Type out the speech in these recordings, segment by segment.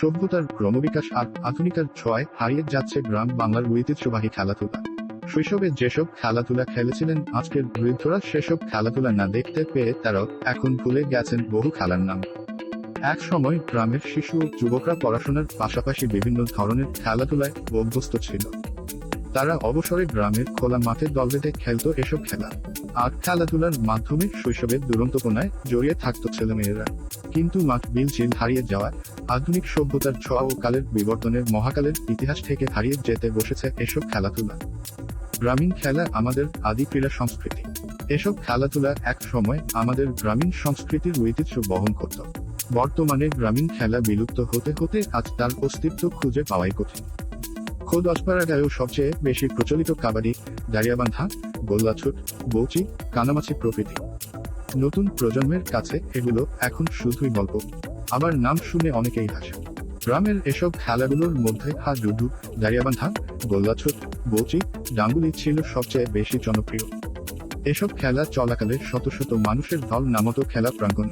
সভ্যতার ক্রমবিকাশ আর আধুনিকার ছোঁয়ায় হারিয়ে যাচ্ছে গ্রাম বাংলার ঐতিহ্যবাহী খেলাধুলা। শৈশবে যেসব খেলাধুলা খেলেছিলেন আজকের বৃদ্ধরা, সেসব খেলাধুলা না দেখতে পেয়ে তারাও এখন ভুলে গেছেন বহু খেলার নাম। এক সময় গ্রামের শিশু ও যুবকরা পড়াশোনার পাশাপাশি বিভিন্ন ধরনের খেলাধুলায় অভ্যস্ত ছিল। তারা অবসরে গ্রামের খোলা মাঠে দল বেঁধে খেলতো এসব খেলা। আর খেলাধুলার মাধ্যমে শৈশবের দুরন্তপনায় জড়িয়ে থাকতো ছেলেমেয়েরা। কিন্তু মাঠ বিল ঝিল হারিয়ে যাওয়ায় আধুনিক সভ্যতার ছোঁয়া ও কালের বিবর্তনের মহাকালের ইতিহাস থেকে হারিয়ে যেতে বসেছে এসব খেলাধুলা। গ্রামীণ খেলা আমাদের আদি ক্রীড়া সংস্কৃতি। এসব খেলাধুলা এক সময় আমাদের গ্রামীণ সংস্কৃতির ঐতিহ্য বহন করত। বর্তমানে গ্রামীণ খেলা বিলুপ্ত হতে হতে আজ তার অস্তিত্ব খুঁজে পাওয়াই কঠিন। খোদ অস্পারাগায়ও সবচেয়ে বেশি প্রচলিত কাবাডি, দাঁড়িয়াবান্ধা, গোল্লাছুট, বৌচি, কানামাছি প্রভৃতি। নতুন প্রজন্মের কাছে এগুলো এখন শুধুই গল্প। আবার নাম শুনে অনেকেই হাসে। গ্রামের এসব খেলাগুলোর মধ্যে হা ডুডু দাঁড়িয়াবান্ধা, গোল্লাছুট, বৌচি ডাঙ্গুলি ছিল সবচেয়ে বেশি জনপ্রিয়। এসব খেলা চলাকালে শত শত মানুষের দল নামতো খেলা প্রাঙ্গণ।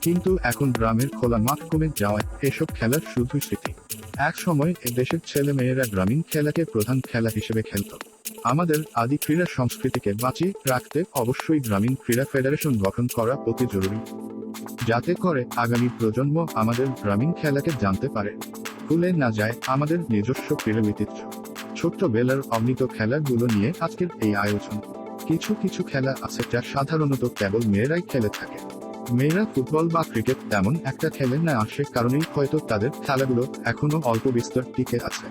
কিন্তু এখন গ্রামের খোলা মাঠ কমে যাওয়ায় এসব খেলার শুধুই স্মৃতি। এক সময় এ দেশের ছেলে মেয়েরা গ্রামীণ খেলাকে প্রধান খেলা হিসেবে খেলত। আমাদের আদি ক্রীড়া সংস্কৃতিকে বাঁচিয়ে রাখতে অবশ্যই গ্রামীণ ক্রীড়া ফেডারেশন গঠন করা অতি জরুরি। যাতে করে আগামী প্রজন্ম আমাদের গ্রামীণ খেলাকে জানতে পারে। ভুলে না যায় আমাদের নিজস্ব ক্রীড়া ঐতিহ্য। ছোট্ট বেলার অমৃত খেলাগুলো নিয়ে আজকের এই আয়োজন। কিছু কিছু খেলা আছে যা সাধারণত কেবল মেয়েরাই খেলে থাকে। মেয়েরা ফুটবল বা ক্রিকেট তেমন একটা খেলেন না আসে কারণেই হয়তো তাদের খেলাগুলো এখনও অল্প বিস্তর টিকে আছে।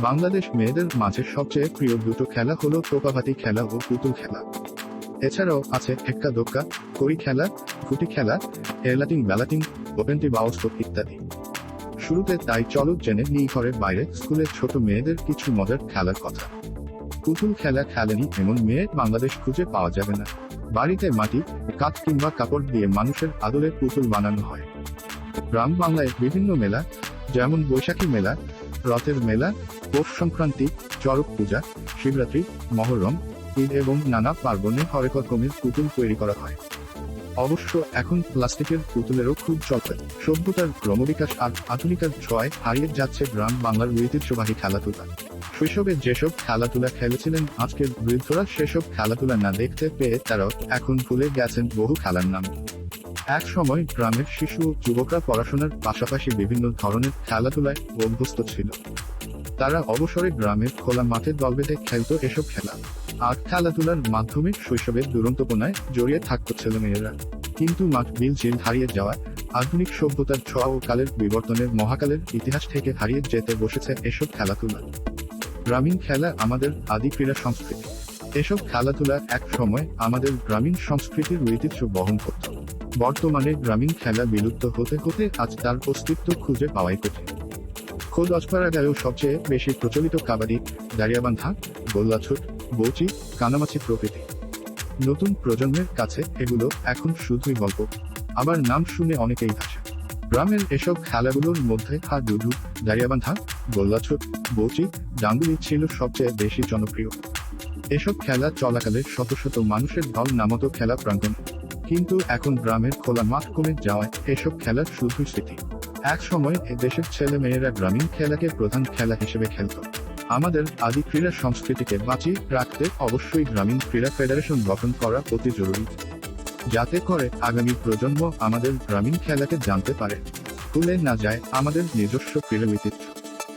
বাংলাদেশ মেয়েদের মাঝে সবচেয়ে প্রিয় দুটো খেলা হলো টোপাভাতি খেলা ও পুতুল খেলা। এছাড়াও আছে এক্কা দোক্কা, কড়ি খেলা, খুঁটি খেলা, এলাটিং ব্যালাটিং ওপেন্টি বাউস ইত্যাদি। শুরুতে তাই চলো জেনে নিই ঘরের বাইরে স্কুলের ছোট মেয়েদের কিছু মজার খেলার কথা। পুতুল খেলা খেলেনি এমন মেয়ে বাংলাদেশ খুঁজে পাওয়া যাবে না। বাড়িতে মাটি, কাঠ কিংবা কাপড় দিয়ে মানুষের আদলে পুতুল বানানো হয়। গ্রাম বাংলায় বিভিন্ন মেলা, যেমন বৈশাখী মেলা, রথের মেলা, পৌষ সংক্রান্তি, চড়ক পূজা, শিবরাত্রি, মহরম, ঈদ এবং নানা পার্বণে হরেক পুতুল তৈরি করা হয়। অবশ্য এখন প্লাস্টিকের পুতুলেরও খুব চলছে সভ্যতার ক্রমবিকাশ আর আধুনিকার ছোঁয়ায় হারিয়ে যাচ্ছে গ্রাম বাংলার ঐতিহ্যবাহী খেলাধুলা। শৈশবে যেসব খেলাধুলা খেলেছিলেন আজকের বৃদ্ধরা, সেসব খেলাধুলা না দেখতে পেয়ে তারাও এখন ভুলে গেছেন বহু খেলার নাম। এক সময় গ্রামের শিশু ও যুবকরা পড়াশোনার পাশাপাশি বিভিন্ন ধরনের খেলাধুলায় অভ্যস্ত ছিল। তারা অবসরে গ্রামের খোলা মাঠে দল বেঁধে খেলতো এসব খেলা। আর খেলাধুলার মাধ্যমে শৈশবের দুরন্তপনায় জড়িয়ে থাকতো ছেলেমেয়েরা। কিন্তু মাঠ বিল ঝিল হারিয়ে যাওয়া, আধুনিক সভ্যতার ছোঁয়া ও কালের বিবর্তনের মহাকালের ইতিহাস থেকে হারিয়ে যেতে বসেছে এসব খেলাধুলা। গ্রামীণ খেলা আমাদের আদি ক্রীড়া সংস্কৃতি। এসব খেলাধুলা এক সময় আমাদের গ্রামীণ সংস্কৃতির ঐতিহ্য বহন করত। বর্তমানে গ্রামীণ খেলা বিলুপ্ত হতে হতে আজ তার অস্তিত্ব খুঁজে পাওয়াই কঠিন। খোদ অস্পারাগায়ও সবচেয়ে বেশি প্রচলিত কাবাডি, দাঁড়িয়াবান্ধা, গোল্লাছুট বৌচি, কানামাছি প্রভৃতি নতুন প্রজন্মের কাছে এগুলো এখন শুধুই গল্প। আবার নাম শুনে অনেকেই হাসে। গ্রামের এসব খেলাগুলোর মধ্যে হা ডুডু দাঁড়িয়াবান্ধা, গোল্লাছুট, বৌচি, ডাঙ্গুলি ছিল সবচেয়ে বেশি জনপ্রিয়। এসব খেলা চলাকালে শত শত মানুষের দল নামতো খেলা প্রাঙ্গণ। কিন্তু এখন গ্রামের খোলা মাঠ কমে যাওয়ায় এসব খেলার শুধুই স্মৃতি। এক সময় এ দেশের ছেলে মেয়েরা গ্রামীণ খেলাকে প্রধান খেলা হিসেবে খেলত। আমাদের আদি ক্রীড়া সংস্কৃতিকে বাঁচিয়ে রাখতে অবশ্যই গ্রামীণ ক্রীড়া ফেডারেশন গঠন করা অতি জরুরি। যাতে করে আগামী প্রজন্ম আমাদের গ্রামীণ খেলাকে জানতে পারে। ভুলে না যায় আমাদের নিজস্ব ক্রীড়া ঐতিহ্য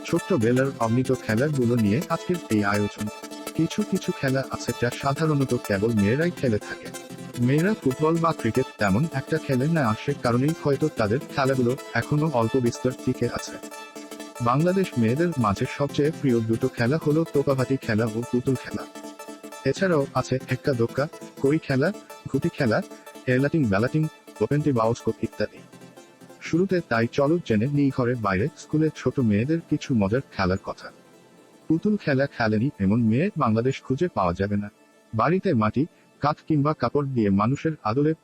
ছোট্টবেলার অমৃত খেলাগুলো নিয়ে আজকের এই আয়োজন। কিছু কিছু খেলা আছে যা সাধারণত কেবল মেয়েরাই খেলে থাকে। মেয়েরা ফুটবল বা ক্রিকেট তেমন একটা খেলে না আসে কারণেই হয়তো তাদের খেলাগুলো এখনও অল্প বিস্তর টিকে আছে। বাংলাদেশ মেয়েদের মাঝে সবচেয়ে প্রিয় দুটো খেলা হলো টোপাভাতি খেলা ও পুতুল খেলা। এছাড়াও আছে এক্কা দোক্কা কড়ি খেলা, ঘুটি খেলা এলাটিং ব্যালাটিং ওপেন্টি বাউস্কোপ ইত্যাদি। শুরুতে তাই চলো জেনে নিই ঘরের বাইরে স্কুলের ছোট মেয়েদের কিছু মজার খেলার কথা। পুতুল খেলা খেলেনি এমন মেয়ে বাংলাদেশ খুঁজে পাওয়া যাবে না। বাড়িতে মাটি, কাঠ কিংবা কাপড় দিয়ে মানুষের আদলে